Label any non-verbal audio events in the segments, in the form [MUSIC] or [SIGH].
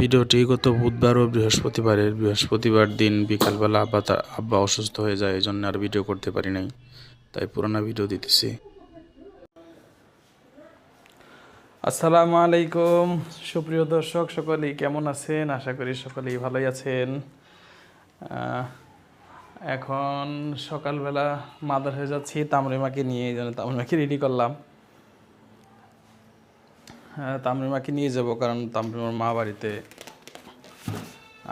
ভিডিওটি গত বুধবার ও বৃহস্পতিবারের বৃহস্পতিবার দিন বিকালবেলা আব্বা তার আব্বা অসুস্থ হয়ে যায় এই জন্য আর ভিডিও করতে পারি নাই, তাই পুরোনো ভিডিও দিতেছি। আসসালামু আলাইকুম, সুপ্রিয় দর্শক সকলেই কেমন আছেন? আশা করি সকলেই ভালোই আছেন। এখন সকালবেলা মাদার হয়ে যাচ্ছি, তামরিমাকে নিয়ে এই জন্য তামরিমাকে রেডি করলাম। তামরিমাকে নিয়ে যাব, কারণ তামরিমার মা বাড়িতে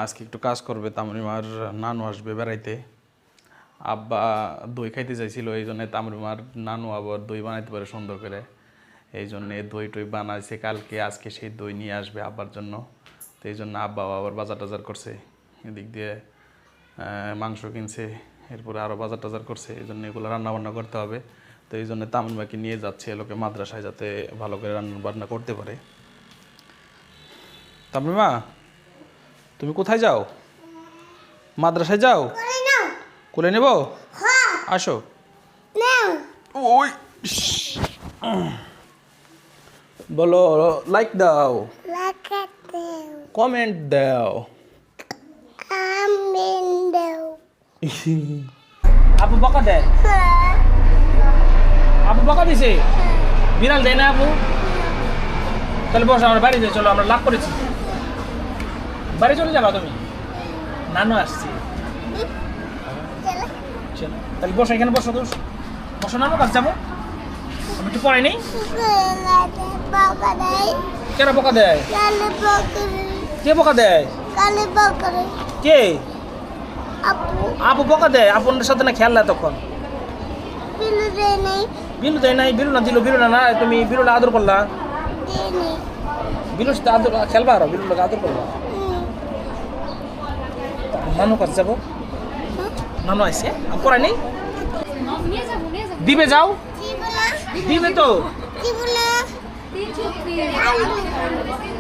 আজকে একটু কাজ করবে। তামরিমার নানু আসবে বেড়াইতে। আব্বা দই খাইতে চাইছিল, এই জন্যে তামরিমার নানু আবার দই বানাইতে পারে সুন্দর করে। এই জন্যে দই টই বানাইছে কালকে, আজকে সেই দই নিয়ে আসবে আব্বার জন্য। তো এই জন্য আব্বাও আবার বাজার টাজার করছে। এদিক দিয়ে মাংস কিনছে, এরপরে আরও বাজার টাজার করছে। এই জন্য এগুলো রান্না বান্না করতে হবে। তো এই জন্য তামিলমাকে নিয়ে যাচ্ছে লোকে মাদ্রাসায় যাতে ভালো করে রান্না বান্না করতে পারে। তামিমা তুমি কোথায় যাও? মাদ্রাসায় যাও? কোলে নেব? আসো। ওই বলো লাইক দাও। কমেন্ট দাও। [LAUGHS] আপু বকা দেয় আপু বকা দিছে। বিড়াল দেয় না আপু তাহলে বসো আমরা বাড়ি যাই চলো আমরা লাভ করেছি। বাড়ি চলে যাবা তুমি? নানু আসছি। চলো তাহলে বসো এখানে বসো তো বসো নানু কাছে যাব। আমি একটু পড়াই নেই। কেন বকা দেয়? কে বকা দেয়? কে? আপু। বকা দেয়। আপুনের সাথে না খেয়াল না তখন? বিলু দেয় নাই বিলু না দিল বিলু না না তুমি বিলুটা আদর করলা? বিলুর সাথে আদর খেলবা আরও বিলুটাকে আদর করবা? নানু কাছে যাব? আইসে আমি পড়াই নেই? দিবে যাও? দিবে তো?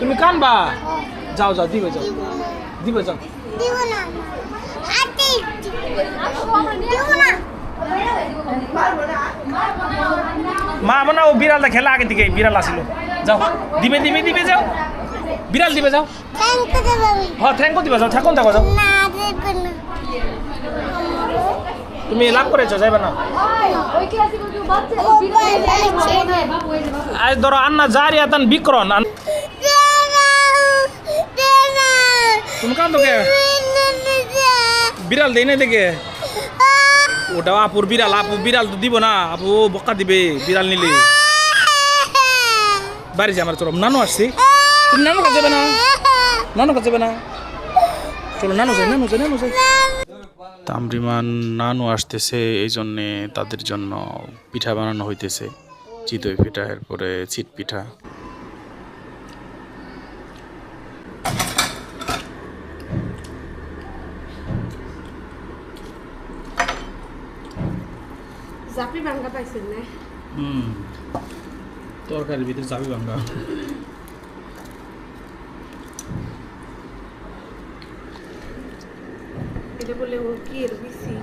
তুমি কানবা? যাও যাও, দিবে যাও। দিবে যাও। মা বানা ও বিড়ালটা খেলা আগে থেকে বিড়াল আসিল। যাও, দিবে দিবে দিবে, যাও। বিড়াল দিবে, যাও। হ্যাঁ থ্যাংক দিবে, যাও ঠাকুন থাকো যাও। তুমি লাভ করেছ, যাইবে না। আজ ধরো, আন্না আতান বিক্রন আন- তুমি কান তোকে বিড়াল দেই না দেখে। ওটা আপুর বিড়াল, আপু বিড়াল তো দিব না। আপু বকা দিবে, বিড়াল নিলে। বাড়ি যে, আমার চলো। নানু আসছি। তুমি নানু কাছে যাবে না? নানু কাছে যাবে না? চলো, নানু যাই নানু যাই নানু যাই। তামরিমান, নানু আসতেছে এই জন্যে তাদের জন্য পিঠা বানানো হইতেছে। চিতই পিঠা, এরপরে চিট পিঠা। জাপি ভাঙ্গা পাইছেন না? হুম। তরকারির ভিতরে চাবি ভাঙ্গা। এটা বলে ও কি এর বেশি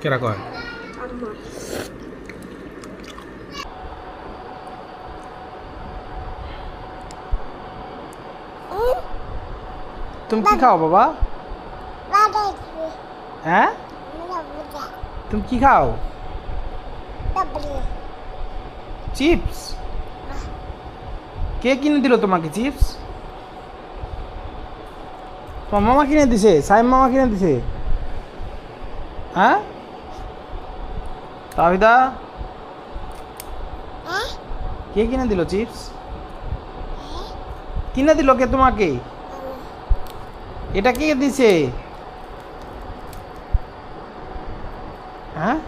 কেরা কয়? আম্মা। তুমি কি খাও বাবা? হ্যাঁ? তুমি কি খাও? চিপস? কে কিনে দিল তোমাকে চিপস? তোমার মামা কিনে দিছে? সাইম মামা কিনে দিছে? হ্যাঁ? তাবিদা? কে কিনে দিল চিপস? কিনে দিল কে তোমাকে? এটা কে দিছে? হ্যাঁ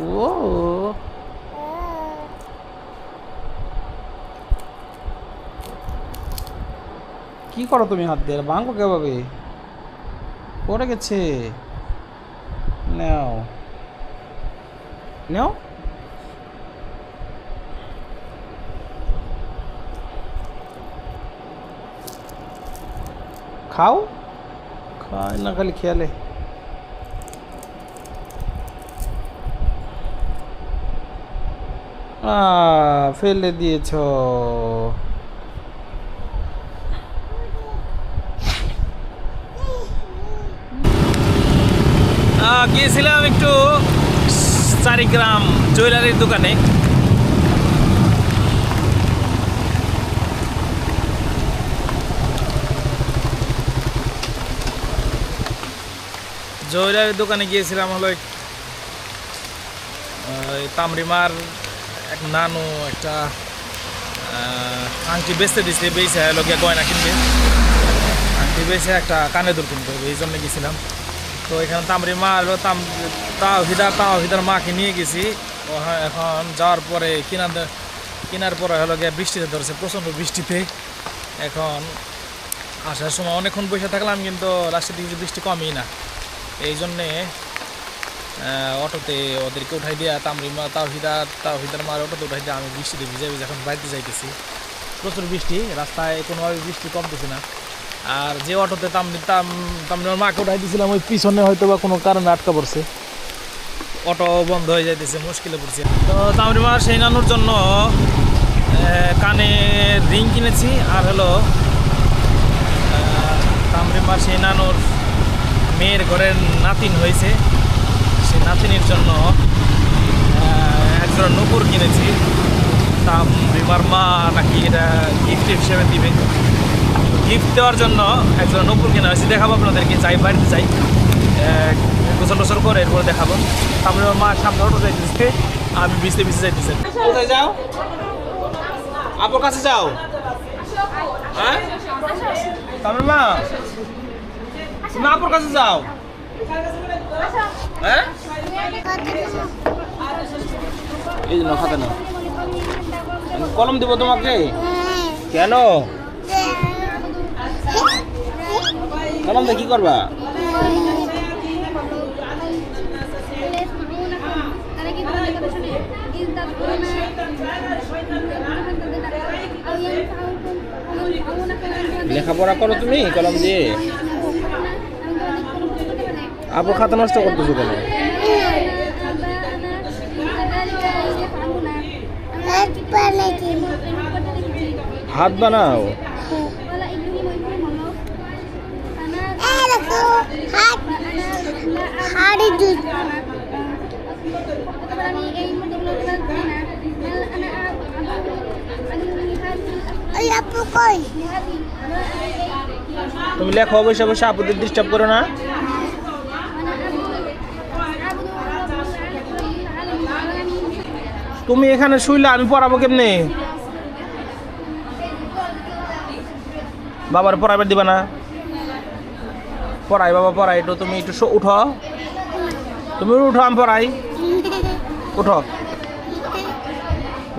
ও কি করো তুমি হাত দিয়ে? ভাঙবো কেভাবে? পড়ে গেছে। নাও। নাও। খাও? খায় না খালি খেয়ালে। ফেলে দিয়েছ আহ, গিয়েছিলাম একটু চারিগ্রাম জুয়েলারির দোকানে। জুয়েলারির দোকানে গিয়েছিলাম হলো তামরিমার এক নানু, একটা আংটি বেচতে দিচ্ছে বেচে লোকে গয়না কিনবে। আংটি বেচে একটা কানে দুল কিনবে, এই জন্য গেছিলাম তো এখানে তামরিমা হলো তাম তাওহিদা তাওহিদার মাকে নিয়ে গেছি। ও হ্যাঁ, এখন যাওয়ার পরে কিনার কেনার পরে হলো গিয়ে বৃষ্টিতে ধরেছে প্রচণ্ড বৃষ্টিতে। এখন আসার সময় অনেকক্ষণ বসে থাকলাম কিন্তু লাস্টের দিকে বৃষ্টি কমই না। এই জন্যে অটোতে ওদেরকে উঠাই দিয়া তামরিমা তাওহিদা তাওহিদার মার অটোতে উঠাই দিয়ে আমি বৃষ্টিতে ভিজে ভিজে এখন বাড়িতে যাইতেছি। প্রচুর বৃষ্টি রাস্তায় কোনোভাবে বৃষ্টি কমতেছে না। আর যে অটোতে তামরি মাকে উঠাই দিয়েছিলাম ওই পিছনে হয়তো বা কোনো কারণে আটকা পড়ছে। অটো বন্ধ হয়ে যাইতেছে মুশকিলে পড়ছে। তো তামরিমার সেই নানুর জন্য কানে রিং কিনেছি আর হলো আহ, তামরিমার সেই নানুর মেয়ের ঘরের নাতিন হয়েছে। সেই নাতিনের জন্য আহ, একজোড়া নুপুর কিনেছি। তাম রিমার মা নাকি এটা গিফট হিসেবে দিবে। গিফট দেওয়ার জন্য একজোড়া নুপুর কেনা হয়েছে দেখাবো আপনাদেরকে যাই বাড়িতে যাই। গোসল টোসল করে এরপরে দেখাবো। তারপরে মা সামনে অটো যাইতেছে। আমি বিচতে বিচতে যাইতেছে। কোথায় যাও? আপুর কাছে যাও। হ্যাঁ? তারপরে মা। তুমি আপুর কাছে যাও। হ্যাঁ? এই জন্য খাতে না কলম দিব তোমাকে। কেন? কলম দিয়ে কি করবা? লেখাপড়া করো তুমি কলম দিয়ে। আপুর খাতা নষ্ট করতেছো কেন? হাত বানাও। তুমি লেখো, বসে বসে আপুদের ডিস্টার্ব করো না। তুমি এখানে শুইলে আমি পড়াবো কেমনে? বাবার পড়াবার দিবা না। পড়াই বাবা পড়াই একটু তুমি একটু উঠো। তুমি উঠো আমি পড়াই। উঠো।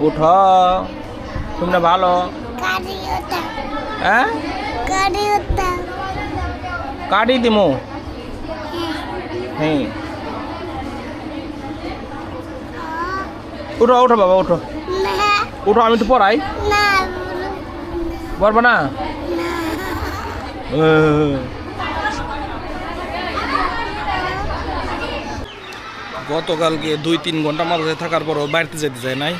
উঠো। তুমি না ভালো। হ্যাঁ? কাটি দিমু। হ্যাঁ। উঠো উঠো বাবা উঠো। উঠো আমি একটু পড়াই। পারব না? গতকালকে দুই তিন ঘণ্টা মাথায় থাকার পরও বাড়িতে যেতে যায় নাই।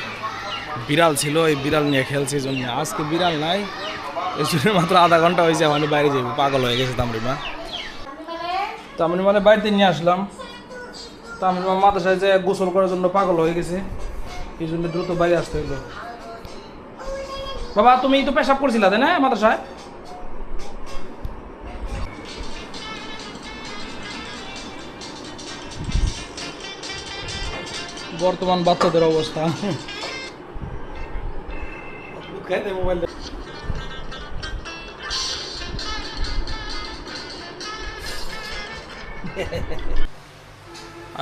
বিড়াল ছিল, এই বিড়াল নিয়ে খেলছে এই জন্য। আজকে বিড়াল নাই, এই জন্য মাত্র আধা ঘণ্টা হয়েছে মানে বাইরে যাব পাগল হয়ে গেছে তামরিমা। তামরিমা মানে বাড়িতে নিয়ে আসলাম। তামরিমা মাদ্রাসায় যে গোসল করার জন্য পাগল হয়ে গেছে। এই জন্য দ্রুত বাইরে আসতে হলো বাবা, তুমি তো পেশাব করছিলা তাই না মাদ্রাসায়? বর্তমান বাচ্চাদের অবস্থা।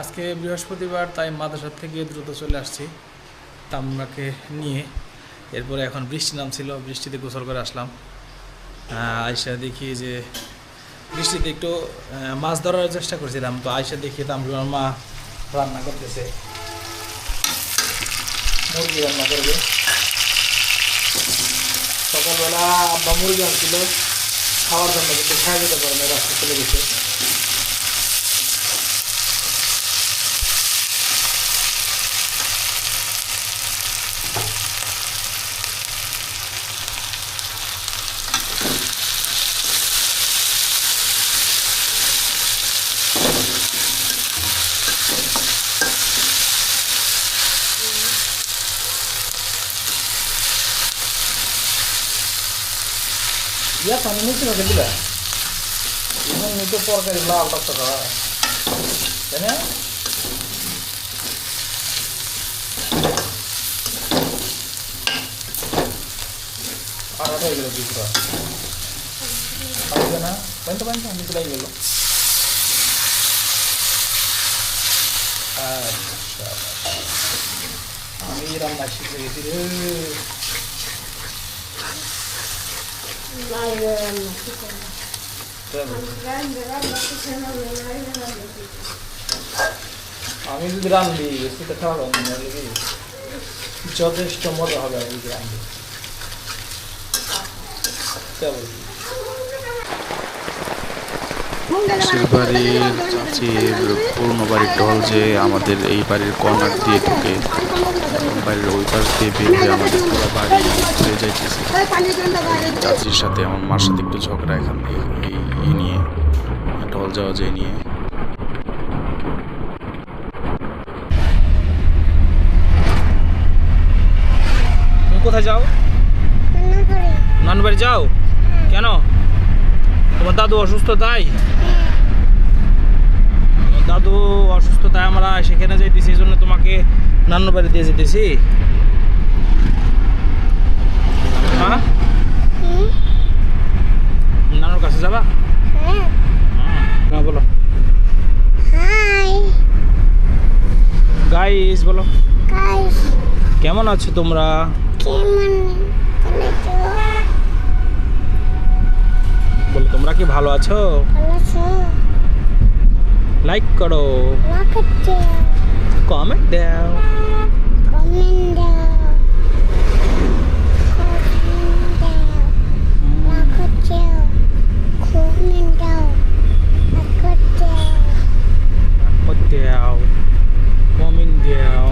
আজকে বৃহস্পতিবার, তাই মাদ্রাসা থেকে দ্রুত চলে আসছি তামরাকে নিয়ে। এরপরে এখন বৃষ্টি নামছিল, বৃষ্টিতে গোসল করে আসলাম। আয়সা দেখি যে বৃষ্টিতে একটু মাছ ধরার চেষ্টা করছিলাম, তো আয়সা দেখি তামরিমার মা রান্না করতেছে। মুরগি রান্না করবে। সকালবেলা আব্বা মুরগি আনছিল, খাওয়ার জন্য কিন্তু খাওয়া যেতে পারে না, রাস্তা চলে গেছে। গ্যাস আমি নিচ্ছি না দিলা এমনি তো তরকারি লাল টাকা তাই না আর হয়ে গেল দুটো পাইবে না পাইতে পাইতে আমি চলে গেল আচ্ছা আমি রান্না শিখে গেছি রে নাই রে, রান্না কি করব? চলো। রান্না, রান্না কিছু না, রান্না, রান্না, রান্না। আমি যদি রান্ধি সেটা খাওয়া হবে যথেষ্ট মজা হবে আমি রান্ধি চলো। পাশের বাড়ির চাচির পুরনো বাড়ির ঢল যে আমাদের এই বাড়ির কর্নার দিয়ে ঢুকে বাড়ির ওই পাশ দিয়ে বের হয়ে আমাদের পুরো বাড়ি ঘুরে যাইতেছে। চাচির সাথে আমার মার সাথে একটু ঝগড়া এখান এই নিয়ে ঢল যাওয়া যায় নিয়ে। কোথায় যাও? নানু বাড়ি যাও? কেন? তোমার দাদু অসুস্থ তাই? দাদু অসুস্থ তাই আমরা সেখানে যাইতেছি এই জন্য তোমাকে নানু বাড়ি দিয়ে যেতেছি। হ্যাঁ নানুর কাছে যাবা? হ্যাঁ। বলো। গাইস বলো. কেমন আছো তোমরা? কেমন? বলো তোমরা কি ভালো আছো লাইক করো কমেন্ট দাও কমেন্ট দাও কমেন্ট দাও